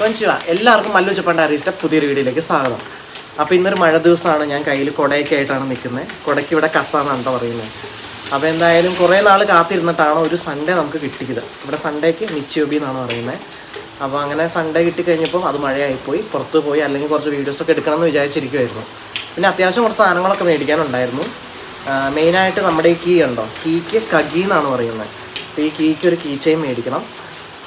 കൊഞ്ചുവ. എല്ലാവർക്കും മല്ലു ചപ്പണ്ട അറിയിച്ച പുതിയൊരു വീഡിയോയിലേക്ക് സ്വാഗതം. അപ്പോൾ ഇന്നൊരു മഴ ദിവസമാണ്. ഞാൻ കയ്യിൽ കുടയൊക്കെ ആയിട്ടാണ് നിൽക്കുന്നത് കുടയ്ക്ക് ഇവിടെ കസാന്നാണ് പറയുന്നത് അപ്പോൾ എന്തായാലും കുറേ നാൾ കാത്തിരുന്നിട്ടാണ് ഒരു സൺഡേ നമുക്ക് കിട്ടിയത്. ഇവിടെ സൺഡേക്ക് മിച്ചോബി എന്നാണ് പറയുന്നത് അപ്പോൾ അങ്ങനെ സൺഡേ കിട്ടിക്കഴിഞ്ഞപ്പോൾ അത് മഴയായിപ്പോയി. പുറത്ത് പോയി അല്ലെങ്കിൽ കുറച്ച് വീഡിയോസൊക്കെ എടുക്കണമെന്ന് വിചാരിച്ചിരിക്കുമായിരുന്നു പിന്നെ അത്യാവശ്യം കുറച്ച് സാധനങ്ങളൊക്കെ മേടിക്കാനുണ്ടായിരുന്നു. മെയിനായിട്ട് നമ്മുടെ ഈ കീ ഉണ്ടോ? കീക്ക് കഗി എന്നാണ് പറയുന്നത് അപ്പോൾ ഈ കീക്ക് ഒരു കീ ചെയിൻ മേടിക്കണം.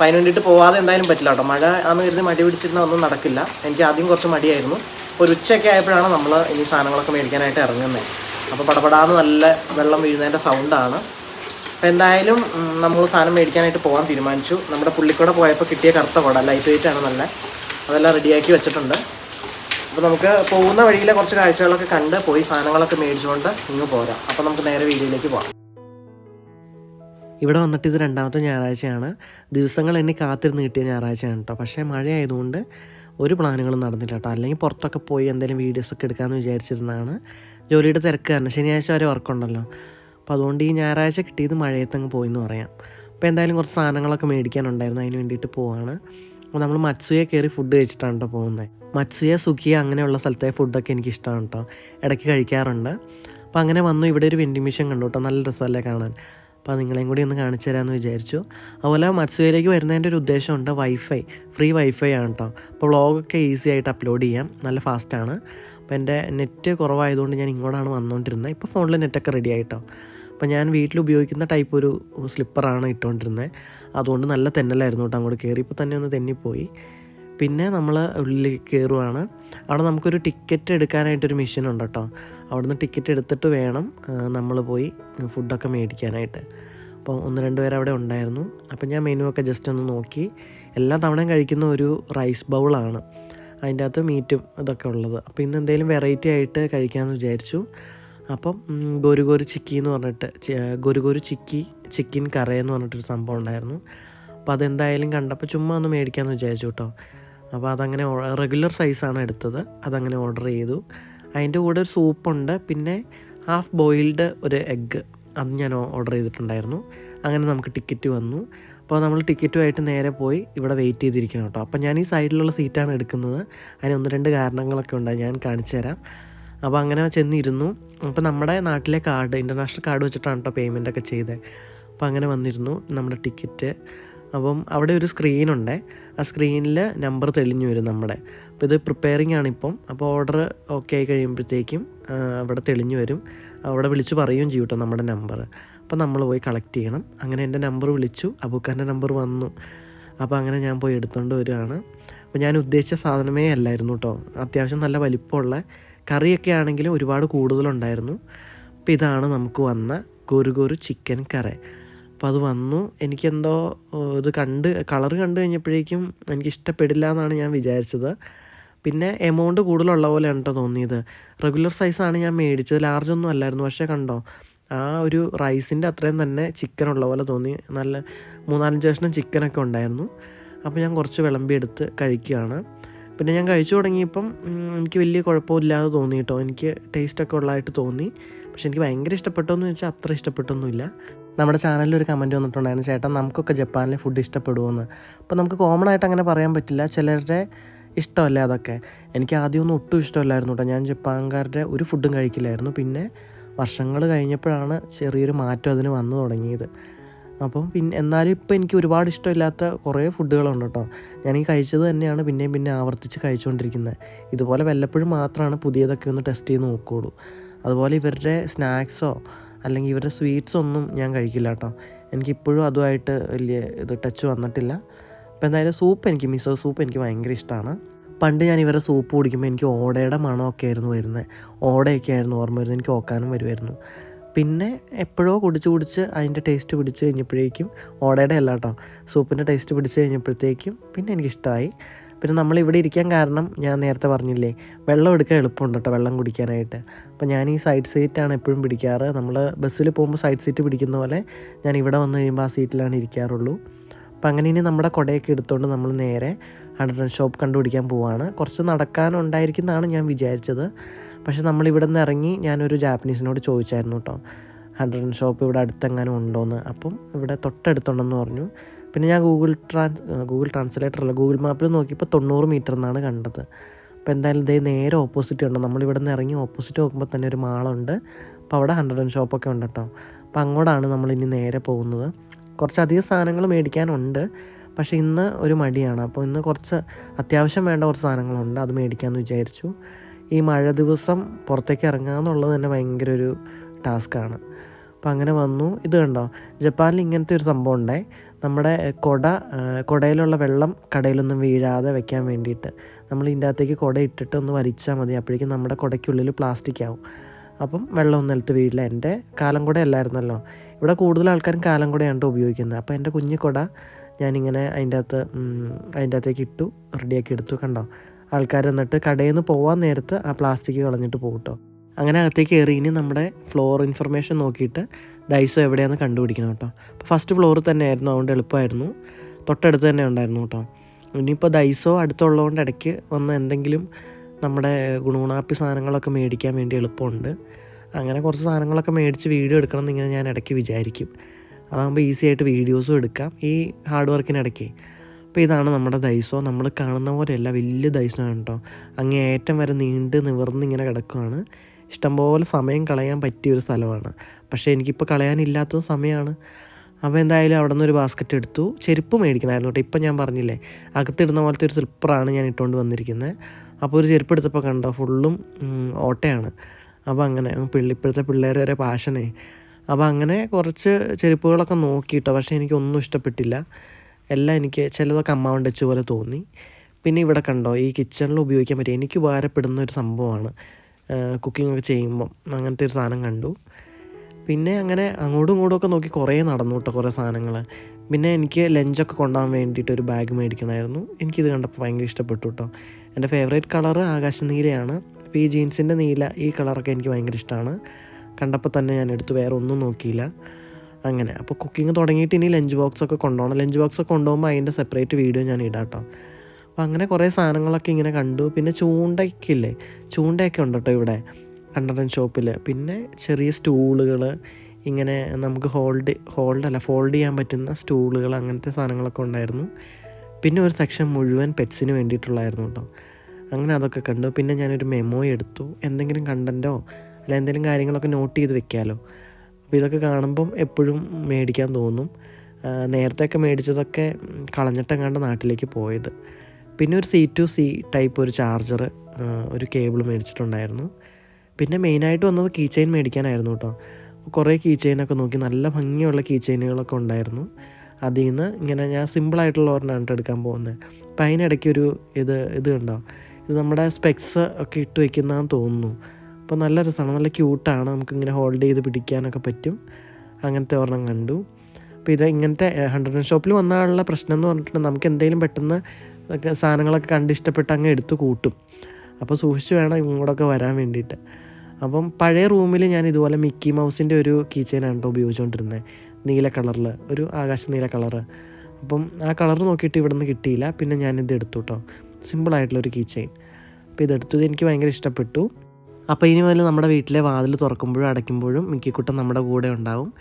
അപ്പോൾ അതിന് വേണ്ടിയിട്ട് പോവാതെ എന്തായാലും പറ്റില്ല കേട്ടോ. മഴ ആണെന്ന് കരുതി മടി പിടിച്ചിരുന്ന ഒന്നും നടക്കില്ല. എനിക്ക് ആദ്യം കുറച്ച് മടിയായിരുന്നു. ഒരു ഉച്ചയൊക്കെ ആയപ്പോഴാണ് നമ്മൾ ഇനി സാധനങ്ങളൊക്കെ മേടിക്കാനായിട്ട് ഇറങ്ങുന്നത് അപ്പോൾ പടപടാന്ന് നല്ല വെള്ളം വീഴുന്നതിന്റെ സൗണ്ടാണ് അപ്പോൾ എന്തായാലും നമ്മൾ സാധനം മേടിക്കാനായിട്ട് പോകാൻ തീരുമാനിച്ചു. നമ്മുടെ പുള്ളിക്കൂടെ പോയപ്പോൾ കിട്ടിയ കറുത്ത കുട ലൈറ്റ് വെയിറ്റ് ആണ് നല്ല. അതെല്ലാം റെഡിയാക്കി വെച്ചിട്ടുണ്ട്. അപ്പോൾ നമുക്ക് പോകുന്ന വഴിയിലെ കുറച്ച് കാഴ്ചകളൊക്കെ കണ്ട് പോയി സാധനങ്ങളൊക്കെ മേടിച്ചുകൊണ്ട് ഇങ്ങ് പോരാം. അപ്പോൾ നമുക്ക് നേരെ വീഡിയോയിലേക്ക് പോകാം. ഇവിടെ വന്നിട്ട് ഇത് രണ്ടാമത്തെ ഞായറാഴ്ചയാണ്. ദിവസങ്ങൾ എന്നെ കാത്തിരുന്ന് കിട്ടിയ ഞായറാഴ്ചയാണ് കേട്ടോ. പക്ഷേ മഴയായതുകൊണ്ട് ഒരു പ്ലാനുകളും നടന്നില്ല കേട്ടോ. അല്ലെങ്കിൽ പുറത്തൊക്കെ പോയി എന്തെങ്കിലും വീഡിയോസൊക്കെ എടുക്കാമെന്ന് വിചാരിച്ചിരുന്നതാണ്. ജോലിയുടെ തിരക്ക് കാരണം ശനിയാഴ്ച വരെ വർക്കുണ്ടല്ലോ അപ്പോൾ അതുകൊണ്ട് ഈ ഞായറാഴ്ച കിട്ടിയത് മഴയത്തങ്ങ് പോയി എന്ന് പറയാം. അപ്പോൾ എന്തായാലും കുറച്ച് സാധനങ്ങളൊക്കെ മേടിക്കാനുണ്ടായിരുന്നു. അതിന് വേണ്ടിയിട്ട് പോവാണ്. അപ്പോൾ നമ്മൾ മത്സുയ കയറി ഫുഡ് കഴിച്ചിട്ടാണ് കേട്ടോ പോകുന്നത്. മത്സുയ സുഖിയ അങ്ങനെയുള്ള സ്ഥലത്തെ ഫുഡൊക്കെ എനിക്ക് ഇഷ്ടമാണ് കേട്ടോ. ഇടയ്ക്ക് കഴിക്കാറുണ്ട്. അപ്പോൾ അങ്ങനെ വന്നു. ഇവിടെ ഒരു വെൻഡിങ് മെഷീൻ കണ്ടു കേട്ടോ. നല്ല രസമല്ലേ കാണാൻ. അപ്പോൾ നിങ്ങളെയും കൂടി ഒന്ന് കാണിച്ചു തരാമെന്ന് വിചാരിച്ചു. അതുപോലെ മത്സ്യയിലേക്ക് വരുന്നതിന്റെ ഒരു ഉദ്ദേശമുണ്ട് വൈഫൈ ഫ്രീ വൈഫൈ ആണ് കേട്ടോ അപ്പോൾ വ്ളോഗൊക്കെ ഈസി ആയിട്ട് അപ്ലോഡ് ചെയ്യാം. നല്ല ഫാസ്റ്റാണ് അപ്പോൾ എന്റെ നെറ്റ് കുറവായതുകൊണ്ട് ഞാൻ ഇങ്ങോട്ടാണ് വന്നുകൊണ്ടിരുന്നത് ഇപ്പോൾ ഫോണിൽ നെറ്റൊക്കെ റെഡി ആയിട്ടോ. അപ്പോൾ ഞാൻ വീട്ടിൽ ഉപയോഗിക്കുന്ന ടൈപ്പ് ഒരു സ്ലിപ്പറാണ് ഇട്ടുകൊണ്ടിരുന്നത് അതുകൊണ്ട് നല്ല തെന്നലായിരുന്നു കേട്ടോ അങ്ങോട്ട് കയറി ഇപ്പോൾ തന്നെ ഒന്ന് തെന്നിപ്പോയി. പിന്നെ നമ്മൾ ഉള്ളിലേക്ക് കയറുവാണ് അവിടെ നമുക്കൊരു ടിക്കറ്റ് എടുക്കാനായിട്ടൊരു മെഷീൻ ഉണ്ട് കേട്ടോ. അവിടുന്ന് ടിക്കറ്റ് എടുത്തിട്ട് വേണം നമ്മൾ പോയി ഫുഡൊക്കെ മേടിക്കാനായിട്ട്. അപ്പോൾ ഒന്ന് രണ്ട് പേര് അവിടെ ഉണ്ടായിരുന്നു. അപ്പം ഞാൻ മെനു ഒക്കെ ജസ്റ്റ് ഒന്ന് നോക്കി. എല്ലാ തവണയും കഴിക്കുന്ന ഒരു റൈസ് ബൗളാണ് അതിന്റെ അകത്ത് മീറ്റും ഇതൊക്കെ ഉള്ളത്. അപ്പോൾ ഇന്ന് എന്തെങ്കിലും വെറൈറ്റി ആയിട്ട് കഴിക്കാമെന്ന് വിചാരിച്ചു. അപ്പം ഗോരു ഗോരു ചിക്കി എന്ന് പറഞ്ഞിട്ട് ഗോരു ഗോരു ചിക്കി ചിക്കൻ കറി എന്ന് പറഞ്ഞിട്ടൊരു സംഭവം ഉണ്ടായിരുന്നു. അപ്പോൾ അതെന്തായാലും കണ്ടപ്പോൾ ചുമ്മാ ഒന്ന് മേടിക്കാമെന്ന് വിചാരിച്ചു കേട്ടോ. അപ്പോൾ അതങ്ങനെ റെഗുലർ സൈസാണ് എടുത്തത്. അതങ്ങനെ ഓർഡർ ചെയ്തു. അതിന്റെ കൂടെ ഒരു സൂപ്പുണ്ട്. പിന്നെ ഹാഫ് ബോയിൽഡ് ഒരു എഗ്ഗ് അത് ഞാൻ ഓർഡർ ചെയ്തിട്ടുണ്ടായിരുന്നു. അങ്ങനെ നമുക്ക് ടിക്കറ്റ് വന്നു. അപ്പോൾ നമ്മൾ ടിക്കറ്റുമായിട്ട് നേരെ പോയി ഇവിടെ വെയിറ്റ് ചെയ്തിരിക്കണം കേട്ടോ. അപ്പോൾ ഞാൻ ഈ സൈഡിലുള്ള സീറ്റാണ് എടുക്കുന്നത്. അതിന് ഒന്ന് രണ്ട് കാരണങ്ങളൊക്കെ ഉണ്ട്. ഞാൻ കാണിച്ചു തരാം. അപ്പോൾ അങ്ങനെ ചെന്നിരുന്നു. അപ്പോൾ നമ്മുടെ നാട്ടിലെ കാർഡ് ഇന്റർനാഷണൽ കാർഡ് വെച്ചിട്ടാണ് കേട്ടോ പേയ്മെന്റ് ഒക്കെ ചെയ്തത്. അപ്പോൾ അങ്ങനെ വന്നിരുന്നു. നമ്മുടെ ടിക്കറ്റ് അപ്പം അവിടെ ഒരു സ്ക്രീനുണ്ട് ആ സ്ക്രീനിൽ നമ്പർ തെളിഞ്ഞു വരും നമ്മുടെ. അപ്പോൾ ഇത് പ്രിപ്പയറിംഗ് ആണ് ഇപ്പം. അപ്പോൾ ഓർഡർ ഓക്കെ ആയി കഴിയുമ്പോഴത്തേക്കും അവിടെ തെളിഞ്ഞു വരും. അവിടെ വിളിച്ച് പറയുകയും ചെയ്യും കേട്ടോ നമ്മുടെ നമ്പർ അപ്പോൾ നമ്മൾ പോയി കളക്ട് ചെയ്യണം. അങ്ങനെ എന്റെ നമ്പർ വിളിച്ചു. അബൂക്കാന്റെ നമ്പർ വന്നു. അപ്പോൾ അങ്ങനെ ഞാൻ പോയി എടുത്തുകൊണ്ട് വരികയാണ് അപ്പോൾ ഞാൻ ഉദ്ദേശിച്ച സാധനമേ അല്ലായിരുന്നു കേട്ടോ അത്യാവശ്യം നല്ല വലിപ്പമുള്ള കറിയൊക്കെ ആണെങ്കിലും ഒരുപാട് കൂടുതലുണ്ടായിരുന്നു. അപ്പോൾ ഇതാണ് നമുക്ക് വന്ന ഗോരു ചിക്കൻ കറി. അപ്പോൾ അത് വന്നു. എനിക്കെന്തോ ഇത് കണ്ട് കളർ കണ്ടു കഴിഞ്ഞപ്പോഴേക്കും എനിക്ക് ഇഷ്ടപ്പെടില്ല എന്നാണ് ഞാൻ വിചാരിച്ചത്. പിന്നെ എമൗണ്ട് കൂടുതലുള്ള പോലെയാണ് കേട്ടോ തോന്നിയത്. റെഗുലർ സൈസാണ് ഞാൻ മേടിച്ചത്. ലാർജ് ഒന്നും അല്ലായിരുന്നു. പക്ഷേ കണ്ടോ ആ ഒരു റൈസിന്റെ അത്രയും തന്നെ ചിക്കൻ ഉള്ള പോലെ തോന്നി. നല്ല മൂന്നാലഞ്ച് കഷ്ണം ചിക്കനൊക്കെ ഉണ്ടായിരുന്നു. അപ്പോൾ ഞാൻ കുറച്ച് വിളമ്പിയെടുത്ത് കഴിക്കുകയാണ്. പിന്നെ ഞാൻ കഴിച്ചു തുടങ്ങിയപ്പം എനിക്ക് വലിയ കുഴപ്പമില്ലാതെ തോന്നി കേട്ടോ എനിക്ക് ടേസ്റ്റൊക്കെ ഉള്ളതായിട്ട് തോന്നി. പക്ഷെ എനിക്ക് ഭയങ്കര ഇഷ്ടപ്പെട്ടോ എന്ന് വെച്ചാൽ അത്ര ഇഷ്ടപ്പെട്ടൊന്നുമില്ല. നമ്മുടെ ചാനലിൽ ഒരു കമന്റ് വന്നിട്ടുണ്ടായിരുന്നു. ചേട്ടൻ നമുക്കൊക്കെ ജപ്പാനിലെ ഫുഡ് ഇഷ്ടപ്പെടുമെന്ന് അപ്പോൾ നമുക്ക് കോമൺ ആയിട്ട് അങ്ങനെ പറയാൻ പറ്റില്ല. ചിലരുടെ ഇഷ്ടമല്ല അതൊക്കെ. എനിക്ക് ആദ്യമൊന്നും ഒട്ടും ഇഷ്ടമല്ലായിരുന്നു കേട്ടോ ഞാൻ ജപ്പാൻകാരുടെ ഒരു ഫുഡും കഴിക്കില്ലായിരുന്നു. പിന്നെ വർഷങ്ങൾ കഴിഞ്ഞപ്പോഴാണ് ചെറിയൊരു മാറ്റം അതിന് വന്നു തുടങ്ങിയത്. അപ്പം പിന്നെ എന്നാലും ഇപ്പോൾ എനിക്ക് ഒരുപാട് ഇഷ്ടമില്ലാത്ത കുറേ ഫുഡുകളുണ്ട് കേട്ടോ ഞാൻ ഈ കഴിച്ചത് തന്നെയാണ് പിന്നെയും പിന്നെ ആവർത്തിച്ച് കഴിച്ചുകൊണ്ടിരിക്കുന്നത് ഇതുപോലെ വല്ലപ്പോഴും മാത്രമാണ് പുതിയതൊക്കെ ഒന്ന് ടെസ്റ്റ് ചെയ്ത് നോക്കുകയുള്ളൂ അതുപോലെ ഇവരുടെ സ്നാക്സോ അല്ലെങ്കിൽ ഇവരുടെ സ്വീറ്റ്സ് ഒന്നും ഞാൻ കഴിക്കില്ല കേട്ടോ. എനിക്കിപ്പോഴും അതുമായിട്ട് വലിയ ഇത് ടച്ച് വന്നിട്ടില്ല. അപ്പോൾ എന്തായാലും സൂപ്പ് എനിക്ക് മിസോ സൂപ്പ് എനിക്ക് ഭയങ്കര ഇഷ്ടമാണ്. പണ്ട് ഞാൻ ഇവരുടെ സൂപ്പ് കുടിക്കുമ്പോൾ എനിക്ക് ഓടയുടെ മണമൊക്കെ ആയിരുന്നു വരുന്നത്. ഓടയൊക്കെ ആയിരുന്നു ഓർമ്മ വരുന്നത്. എനിക്ക് ഓക്കാനും വരുമായിരുന്നു. പിന്നെ എപ്പോഴോ കുടിച്ച് കുടിച്ച് അതിന്റെ ടേസ്റ്റ് പിടിച്ച് കഴിഞ്ഞപ്പോഴേക്കും ഓടയുടെ അല്ല കേട്ടോ. സൂപ്പിന്റെ ടേസ്റ്റ് പിടിച്ച് കഴിഞ്ഞപ്പോഴത്തേക്കും പിന്നെ എനിക്കിഷ്ടമായി പിന്നെ നമ്മൾ ഇവിടെ ഇരിക്കാൻ കാരണം ഞാൻ നേരത്തെ പറഞ്ഞില്ലേ വെള്ളം എടുക്കാൻ എളുപ്പമുണ്ട് കേട്ടോ വെള്ളം കുടിക്കാനായിട്ട്. അപ്പോൾ ഞാൻ ഈ സൈഡ് സീറ്റാണ് എപ്പോഴും പിടിക്കാറ്. നമ്മൾ ബസ്സിൽ പോകുമ്പോൾ സൈഡ് സീറ്റ് പിടിക്കുന്ന പോലെ ഞാൻ ഇവിടെ വന്നു കഴിയുമ്പോൾ ആ സീറ്റിലാണ് ഇരിക്കാറുള്ളൂ. അപ്പം അങ്ങനെ ഇനി നമ്മുടെ കുടയൊക്കെ എടുത്തുകൊണ്ട് നമ്മൾ നേരെ ഹൺഡ്രഡ് ഷോപ്പ് കണ്ടുപിടിക്കാൻ പോവാണ്. കുറച്ച് നടക്കാനുണ്ടായിരിക്കുന്നതാണ് ഞാൻ വിചാരിച്ചത്. പക്ഷേ നമ്മൾ ഇവിടെ നിന്ന് ഇറങ്ങി ഞാനൊരു ജാപ്പനീസിനോട് ചോദിച്ചായിരുന്നു കേട്ടോ ഹൺഡ്രഡ് ഷോപ്പ് ഇവിടെ അടുത്തെങ്ങാനും ഉണ്ടോയെന്ന് അപ്പം ഇവിടെ തൊട്ടടുത്തുണ്ടെന്ന് പറഞ്ഞു. പിന്നെ ഞാൻ ഗൂഗിൾ ട്രാൻസ് ഗൂഗിൾ ട്രാൻസ്ലേറ്റർ അല്ല ഗൂഗിൾ മാപ്പിൽ നോക്കിയപ്പോൾ തൊണ്ണൂറ് മീറ്റർ എന്നാണ് കണ്ടത്. അപ്പോൾ എന്തായാലും ഇതേ നേരെ ഓപ്പോസിറ്റ് ഉണ്ട് നമ്മളിവിടെ നിന്ന് ഇറങ്ങി ഓപ്പോസിറ്റ് നോക്കുമ്പോൾ തന്നെ ഒരു മാളുണ്ട്. അപ്പോൾ അവിടെ ഹൺഡ്രഡ് ആൻഡ് ഷോപ്പൊക്കെ ഉണ്ട് കേട്ടോ. അപ്പോൾ അങ്ങോട്ടാണ് നമ്മൾ ഇനി നേരെ പോകുന്നത്. കുറച്ചധികം സാധനങ്ങൾ മേടിക്കാനുണ്ട്. പക്ഷേ ഇന്ന് ഒരു മടിയാണ്. അപ്പോൾ ഇന്ന് കുറച്ച് അത്യാവശ്യം വേണ്ട കുറച്ച് സാധനങ്ങളുണ്ട്. അത് മേടിക്കാമെന്ന് വിചാരിച്ചു. ഈ മഴ ദിവസം പുറത്തേക്ക് ഇറങ്ങുക എന്നുള്ളത് തന്നെ ഭയങ്കര ഒരു ടാസ്ക്കാണ് അപ്പോൾ അങ്ങനെ വന്നു. ഇത് കണ്ടോ? ജപ്പാനിൽ ഇങ്ങനത്തെ ഒരു സംഭവം ഉണ്ടേ. നമ്മുടെ കുട കുടയിലുള്ള വെള്ളം കടയിലൊന്നും വീഴാതെ വെക്കാൻ വേണ്ടിയിട്ട്. നമ്മൾ ഇതിന്റെ അകത്തേക്ക് കുട ഇട്ടിട്ട് ഒന്ന് വലിച്ചാൽ മതി. അപ്പോഴേക്കും നമ്മുടെ കുടയ്ക്കുള്ളിൽ പ്ലാസ്റ്റിക് ആവും. അപ്പം വെള്ളം ഒന്നും നിലത്ത് വീഴില്ല. എന്റെ കാലം കുട അല്ലായിരുന്നല്ലോ. ഇവിടെ കൂടുതൽ ആൾക്കാരും കാലം കുടയാണ് ഉപയോഗിക്കുന്നത്. അപ്പോൾ എന്റെ കുഞ്ഞു കുട ഞാനിങ്ങനെ അതിന്റെ അകത്ത് അതിന്റെ അകത്തേക്ക് ഇട്ടു റെഡിയാക്കി എടുത്തു. കണ്ടോ? ആൾക്കാർ എന്നിട്ട് കടയിൽ നിന്ന് പോകാൻ നേരത്ത് ആ പ്ലാസ്റ്റിക് കളഞ്ഞിട്ട് പോകും കേട്ടോ. അങ്ങനെ അകത്തേക്ക് കയറി ഇനി നമ്മുടെ ഫ്ലോർ ഇൻഫർമേഷൻ നോക്കിയിട്ട് ദൈസോ എവിടെയാണെന്ന് കണ്ടുപിടിക്കണം കേട്ടോ. അപ്പോൾ ഫസ്റ്റ് ഫ്ലോറിൽ തന്നെ ആയിരുന്നു അതുകൊണ്ട് എളുപ്പമായിരുന്നു. തൊട്ടടുത്ത് തന്നെ ഉണ്ടായിരുന്നു കേട്ടോ. ഇനിയിപ്പോൾ ദൈസോ അടുത്തുള്ളതുകൊണ്ട് ഇടയ്ക്ക് വന്ന് എന്തെങ്കിലും നമ്മുടെ ഗുണഗുണാപ്പി സാധനങ്ങളൊക്കെ മേടിക്കാൻ വേണ്ടി എളുപ്പമുണ്ട്. അങ്ങനെ കുറച്ച് സാധനങ്ങളൊക്കെ മേടിച്ച് വീഡിയോ എടുക്കണം എന്നിങ്ങനെ ഞാൻ ഇടയ്ക്ക് വിചാരിക്കും. അതാകുമ്പോൾ ഈസി ആയിട്ട് വീഡിയോസും എടുക്കാം. ഈ ഹാർഡ് വർക്കിനിടയ്ക്ക് അപ്പോൾ ഇതാണ് നമ്മുടെ ദൈസോ നമ്മൾ കാണുന്ന പോലെയല്ല വലിയ ദൈസോ ദൈസമാണ് കേട്ടോ. അങ്ങേയറ്റം വരെ നീണ്ട് നിവർന്ന് ഇങ്ങനെ കിടക്കുകയാണ് ഇഷ്ടംപോലെ സമയം കളയാൻ പറ്റിയ ഒരു സ്ഥലമാണ്. പക്ഷേ എനിക്കിപ്പോൾ കളയാനില്ലാത്ത സമയമാണ് അപ്പോൾ എന്തായാലും അവിടെ നിന്ന് ഒരു ബാസ്ക്കറ്റ് എടുത്തു. ചെരുപ്പ് മേടിക്കണമായിരുന്നു കേട്ടോ. ഇപ്പം ഞാൻ പറഞ്ഞില്ലേ അകത്തിടുന്ന പോലത്തെ ഒരു സ്ലിപ്പറാണ് ഞാൻ ഇട്ടുകൊണ്ട് വന്നിരിക്കുന്നത് അപ്പോൾ ഒരു ചെരുപ്പ് എടുത്തപ്പോൾ കണ്ടോ ഫുള്ളും ഓട്ടയാണ്. അപ്പോൾ അങ്ങനെ പിള്ളി ഇപ്പോഴത്തെ പിള്ളേർ വരെ പാഷനേ അപ്പോൾ അങ്ങനെ കുറച്ച് ചെരുപ്പുകളൊക്കെ നോക്കിയിട്ടോ പക്ഷേ എനിക്കൊന്നും ഇഷ്ടപ്പെട്ടില്ല. എല്ലാം എനിക്ക് ചിലതൊക്കെ അമ്മാവൻ ടച്ച് പോലെ തോന്നി. പിന്നെ ഇവിടെ കണ്ടോ ഈ കിച്ചണിൽ ഉപയോഗിക്കാൻ പറ്റിയ എനിക്ക് ഉപകാരപ്പെടുന്ന ഒരു സംഭവമാണ്. കുക്കിംഗ് ഒക്കെ ചെയ്യുമ്പം അങ്ങനത്തെ ഒരു സാധനം കണ്ടു. പിന്നെ അങ്ങനെ അങ്ങോട്ടും ഇങ്ങോട്ടും ഒക്കെ നോക്കി കുറേ നടന്നു കേട്ടോ കുറേ സാധനങ്ങൾ. പിന്നെ എനിക്ക് ലഞ്ചൊക്കെ കൊണ്ടുപോകാൻ വേണ്ടിയിട്ട് ഒരു ബാഗ് മേടിക്കണമായിരുന്നു. എനിക്കിത് കണ്ടപ്പോൾ ഭയങ്കര ഇഷ്ടപ്പെട്ടു കേട്ടോ. എന്റെ ഫേവറേറ്റ് കളർ ആകാശ നീലയാണ്. അപ്പോൾ ഈ ജീൻസിന്റെ നീല ഈ കളറൊക്കെ എനിക്ക് ഭയങ്കര ഇഷ്ടമാണ്. കണ്ടപ്പോൾ തന്നെ ഞാൻ എടുത്ത് വേറെ ഒന്നും നോക്കിയില്ല. അങ്ങനെ. അപ്പോൾ കുക്കിംഗ് തുടങ്ങിയിട്ട് ഇനി ലഞ്ച് ബോക്സൊക്കെ കൊണ്ടുപോകണം. ലഞ്ച് ബോക്സൊക്കെ കൊണ്ടുപോകുമ്പോൾ അതിന്റെ സെപ്പറേറ്റ് വീഡിയോ ഞാൻ ഇടാം കേട്ടോ. അപ്പോൾ അങ്ങനെ കുറേ സാധനങ്ങളൊക്കെ ഇങ്ങനെ കണ്ടു. പിന്നെ ചൂണ്ടയ്ക്കില്ലേ? ചൂണ്ടയൊക്കെ ഉണ്ട് കേട്ടോ ഇവിടെ കണ്ടൻ ഷോപ്പിൽ പിന്നെ ചെറിയ സ്റ്റൂളുകൾ ഇങ്ങനെ നമുക്ക് ഹോൾഡ് ഹോൾഡ് അല്ല ഫോൾഡ് ചെയ്യാൻ പറ്റുന്ന സ്റ്റൂളുകൾ അങ്ങനത്തെ സാധനങ്ങളൊക്കെ ഉണ്ടായിരുന്നു. പിന്നെ ഒരു സെക്ഷൻ മുഴുവൻ പെറ്റ്സിന് വേണ്ടിയിട്ടുള്ളായിരുന്നു കേട്ടോ അങ്ങനെ അതൊക്കെ കണ്ടു. പിന്നെ ഞാനൊരു മെമ്മോ എടുത്തു. എന്തെങ്കിലും കണ്ടന്റോ അല്ല എന്തെങ്കിലും കാര്യങ്ങളൊക്കെ നോട്ട് ചെയ്ത് വെക്കാമല്ലോ അപ്പോൾ ഇതൊക്കെ കാണുമ്പം എപ്പോഴും മേടിക്കാൻ തോന്നും. നേരത്തെയൊക്കെ മേടിച്ചതൊക്കെ കളഞ്ഞിട്ടെങ്ങാണ്ട് നാട്ടിലേക്ക് പോയത്. പിന്നെ ഒരു സി ടു സി ടൈപ്പ് ഒരു ചാർജർ ഒരു കേബിൾ മേടിച്ചിട്ടുണ്ടായിരുന്നു. പിന്നെ മെയിനായിട്ട് വന്നത് കീ ചെയിൻ മേടിക്കാനായിരുന്നു കേട്ടോ കുറേ കീ ചെയിനൊക്കെ നോക്കി നല്ല ഭംഗിയുള്ള കീ ചെയിനുകളൊക്കെ ഉണ്ടായിരുന്നു. അതിൽ നിന്ന് ഇങ്ങനെ ഞാൻ സിമ്പിളായിട്ടുള്ള കേട്ടോ എടുക്കാൻ പോകുന്നത്. അപ്പം അതിനിടയ്ക്ക് ഒരു ഇത് ഇത് കണ്ടോ? ഇത് നമ്മുടെ സ്പെക്സ് ഒക്കെ ഇട്ട് വയ്ക്കുന്നതെന്ന് തോന്നുന്നു. അപ്പോൾ നല്ല രസമാണ് നല്ല ക്യൂട്ടാണ് നമുക്കിങ്ങനെ ഹോൾഡ് ചെയ്ത് പിടിക്കാനൊക്കെ പറ്റും. അങ്ങനത്തെ ഒരെണ്ണം കണ്ടു. അപ്പോൾ ഇത് ഇങ്ങനത്തെ ഹൺഡ്രഡ് ഷോപ്പിൽ വന്നാലുള്ള പ്രശ്നം എന്ന് പറഞ്ഞിട്ടുണ്ടെങ്കിൽ നമുക്ക് എന്തെങ്കിലും പെട്ടെന്ന് ഒക്കെ സാധനങ്ങളൊക്കെ കണ്ട് ഇഷ്ടപ്പെട്ട് അങ്ങ് എടുത്ത് കൂട്ടും. അപ്പോൾ സൂക്ഷിച്ച് വേണം ഇങ്ങോട്ടൊക്കെ വരാൻ വേണ്ടിയിട്ട്. അപ്പം പഴയ റൂമിൽ ഞാൻ ഇതുപോലെ മിക്കി മൗസിന്റെ ഒരു കീ ചെയിനാണ് കേട്ടോ ഉപയോഗിച്ചുകൊണ്ടിരുന്നത് നീല കളറിൽ ഒരു ആകാശ നീല കളറ്. അപ്പം ആ കളർ നോക്കിയിട്ട് ഇവിടെ നിന്ന് കിട്ടിയില്ല. പിന്നെ ഇത് എടുത്തു കേട്ടോ. സിമ്പിളായിട്ടുള്ളൊരു കീ ചെയിൻ അപ്പോൾ ഇതെടുത്തു ഇത് എനിക്ക് ഭയങ്കര ഇഷ്ടപ്പെട്ടു. അപ്പോൾ ഇനി മുതൽ നമ്മുടെ വീട്ടിലെ വാതിൽ തുറക്കുമ്പോഴും അടയ്ക്കുമ്പോഴും മിക്കിക്കുട്ടൻ നമ്മുടെ കൂടെ ഉണ്ടാവും.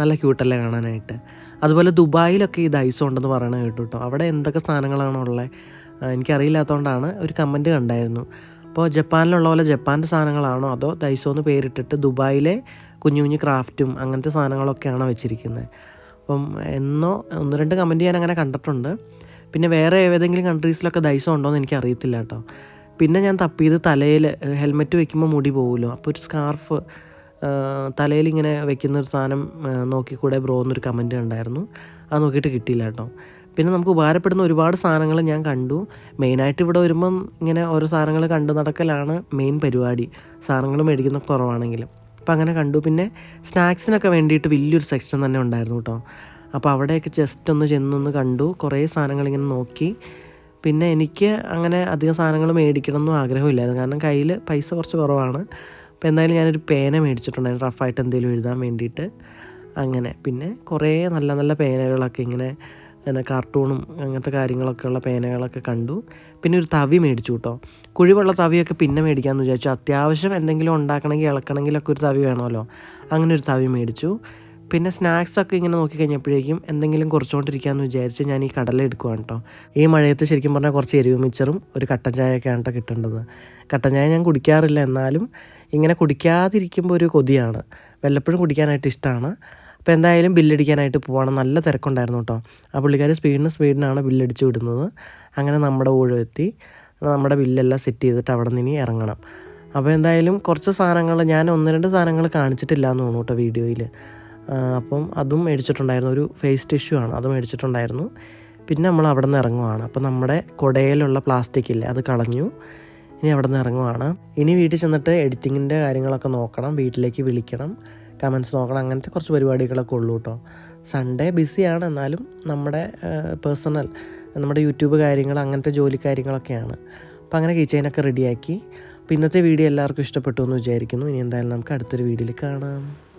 നല്ല ക്യൂട്ടല്ലേ കാണാനായിട്ട്. അതുപോലെ ദുബായിലൊക്കെ ഈ ഐസോ ഉണ്ടെന്ന് പറയണത് കേട്ടു കേട്ടോ അവിടെ എന്തൊക്കെ സാധനങ്ങളാണ് ഉള്ളത് എനിക്കറിയില്ലാത്തതുകൊണ്ടാണ് ഒരു കമന്റ് കണ്ടായിരുന്നു. അപ്പോൾ ജപ്പാനിലുള്ള പോലെ ജപ്പാന്റെ സാധനങ്ങളാണോ അതോ ദൈസോ എന്ന് പേരിട്ടിട്ട് ദുബായിലെ കുഞ്ഞു കുഞ്ഞു ക്രാഫ്റ്റും അങ്ങനത്തെ സാധനങ്ങളൊക്കെയാണോ വെച്ചിരിക്കുന്നത്? അപ്പം എന്നോ ഒന്ന് രണ്ട് കമന്റ് ഞാൻ അങ്ങനെ കണ്ടിട്ടുണ്ട്. പിന്നെ വേറെ ഏതെങ്കിലും കൺട്രീസിലൊക്കെ ദൈസോ ഉണ്ടോ എന്ന് എനിക്ക് അറിയത്തില്ല കേട്ടോ പിന്നെ ഞാൻ തപ്പിയത് തലയിൽ ഹെൽമെറ്റ് വെക്കുമ്പോൾ മുടി പോകുമല്ലോ അപ്പോൾ ഒരു സ്കാർഫ് തലയിൽ ഇങ്ങനെ വെക്കുന്ന ഒരു സാധനം നോക്കിക്കൂടെ ബ്രോ എന്നൊരു കമന്റ് ഉണ്ടായിരുന്നു അത് നോക്കിയിട്ട് കിട്ടിയില്ല കേട്ടോ. പിന്നെ നമുക്ക് ഉപകാരപ്പെടുന്ന ഒരുപാട് സാധനങ്ങൾ ഞാൻ കണ്ടു. മെയിനായിട്ട് ഇവിടെ വരുമ്പം ഇങ്ങനെ ഓരോ സാധനങ്ങൾ കണ്ടു നടക്കലാണ് മെയിൻ പരിപാടി. സാധനങ്ങൾ മേടിക്കുന്ന കുറവാണെങ്കിലും. അപ്പോൾ അങ്ങനെ കണ്ടു. പിന്നെ സ്നാക്സിനൊക്കെ വേണ്ടിയിട്ട് വലിയൊരു സെക്ഷൻ തന്നെ ഉണ്ടായിരുന്നു കേട്ടോ. അപ്പോൾ അവിടെയൊക്കെ ജസ്റ്റ് ഒന്ന് ചെന്നൊന്ന് കണ്ടു. കുറേ സാധനങ്ങൾ ഇങ്ങനെ നോക്കി. പിന്നെ എനിക്ക് അങ്ങനെ അധികം സാധനങ്ങൾ മേടിക്കണമെന്നും ആഗ്രഹമില്ലായിരുന്നു. കാരണം കയ്യിൽ പൈസ കുറച്ച് കുറവാണ്. അപ്പോൾ എന്തായാലും ഞാനൊരു പേന മേടിച്ചിട്ടുണ്ടായിരുന്നു. റഫായിട്ട് എന്തെങ്കിലും എഴുതാൻ വേണ്ടിയിട്ട്. അങ്ങനെ പിന്നെ കുറേ നല്ല നല്ല പേനകളൊക്കെ ഇങ്ങനെ പിന്നെ കാർട്ടൂണും അങ്ങനത്തെ കാര്യങ്ങളൊക്കെ ഉള്ള പേനകളൊക്കെ കണ്ടു. പിന്നെ ഒരു തവി മേടിച്ചു കേട്ടോ കുഴിവുള്ള തവിയൊക്കെ പിന്നെ മേടിക്കാമെന്ന് വിചാരിച്ചു. അത്യാവശ്യം എന്തെങ്കിലും ഉണ്ടാക്കണമെങ്കിൽ ഇളക്കണമെങ്കിലൊക്കെ ഒരു തവി വേണമല്ലോ. അങ്ങനെ ഒരു തവി മേടിച്ചു. പിന്നെ സ്നാക്സൊക്കെ ഇങ്ങനെ നോക്കിക്കഴിഞ്ഞപ്പോഴേക്കും എന്തെങ്കിലും കുറച്ചുകൊണ്ടിരിക്കാമെന്ന് വിചാരിച്ച് ഞാൻ ഈ കടല എടുക്കുവാണ് കേട്ടോ. ഈ മഴയത്ത് ശരിക്കും പറഞ്ഞാൽ കുറച്ച് എരിവ് മിച്ചറും ഒരു കട്ടൻ ചായ ചായയൊക്കെയാണ് കേട്ടോ കിട്ടേണ്ടത്. കട്ടൻ ചായ ഞാൻ കുടിക്കാറില്ല എന്നാലും ഇങ്ങനെ കുടിക്കാതിരിക്കുമ്പോൾ ഒരു കൊതിയാണ്. വല്ലപ്പോഴും കുടിക്കാനായിട്ട് ഇഷ്ടമാണ് അപ്പോൾ എന്തായാലും ബില്ലടിക്കാനായിട്ട് പോവാണ്. നല്ല തിരക്കുണ്ടായിരുന്നു കേട്ടോ ആ പുള്ളിക്കാർ സ്പീഡിന് സ്പീഡിനാണ് ബില്ലടിച്ച് വിടുന്നത്. അങ്ങനെ നമ്മുടെ ഊഴെത്തി നമ്മുടെ ബില്ലെല്ലാം സെറ്റ് ചെയ്തിട്ട് അവിടെ നിന്ന് ഇറങ്ങണം. അപ്പോൾ എന്തായാലും കുറച്ച് സാധനങ്ങൾ ഞാൻ ഒന്ന് രണ്ട് സാധനങ്ങൾ കാണിച്ചിട്ടില്ല എന്ന് തോന്നുന്നു കേട്ടോ വീഡിയോയിൽ അപ്പം അതും മേടിച്ചിട്ടുണ്ടായിരുന്നു. ഒരു ഫേസ് ടിഷ്യൂ ആണ്. അത് മേടിച്ചിട്ടുണ്ടായിരുന്നു. പിന്നെ നമ്മൾ അവിടെ നിന്ന് ഇറങ്ങുവാണ്. അപ്പം നമ്മുടെ കുടയിലുള്ള പ്ലാസ്റ്റിക് ഇല്ലേ അത് കളഞ്ഞു. ഇനി അവിടെ നിന്ന് ഇറങ്ങുവാണ്. ഇനി വീട്ടിൽ ചെന്നിട്ട് എഡിറ്റിങ്ങിന്റെ കാര്യങ്ങളൊക്കെ നോക്കണം. വീട്ടിലേക്ക് വിളിക്കണം. കമൻസ് നോക്കണം. അങ്ങനത്തെ കുറച്ച് പരിപാടികളൊക്കെ ഉള്ളൂ കേട്ടോ സൺഡേ ബിസിയാണ് എന്നാലും നമ്മുടെ പേഴ്സണൽ നമ്മുടെ യൂട്യൂബ് കാര്യങ്ങൾ അങ്ങനത്തെ ജോലി കാര്യങ്ങളൊക്കെയാണ്. അപ്പോൾ അങ്ങനെ കിച്ചനൊക്കെ റെഡിയാക്കി അപ്പോൾ ഇന്നത്തെ വീഡിയോ എല്ലാവർക്കും ഇഷ്ടപ്പെട്ടു എന്ന് വിചാരിക്കുന്നു. ഇനി എന്തായാലും നമുക്ക് അടുത്തൊരു വീഡിയോയിൽ കാണാം.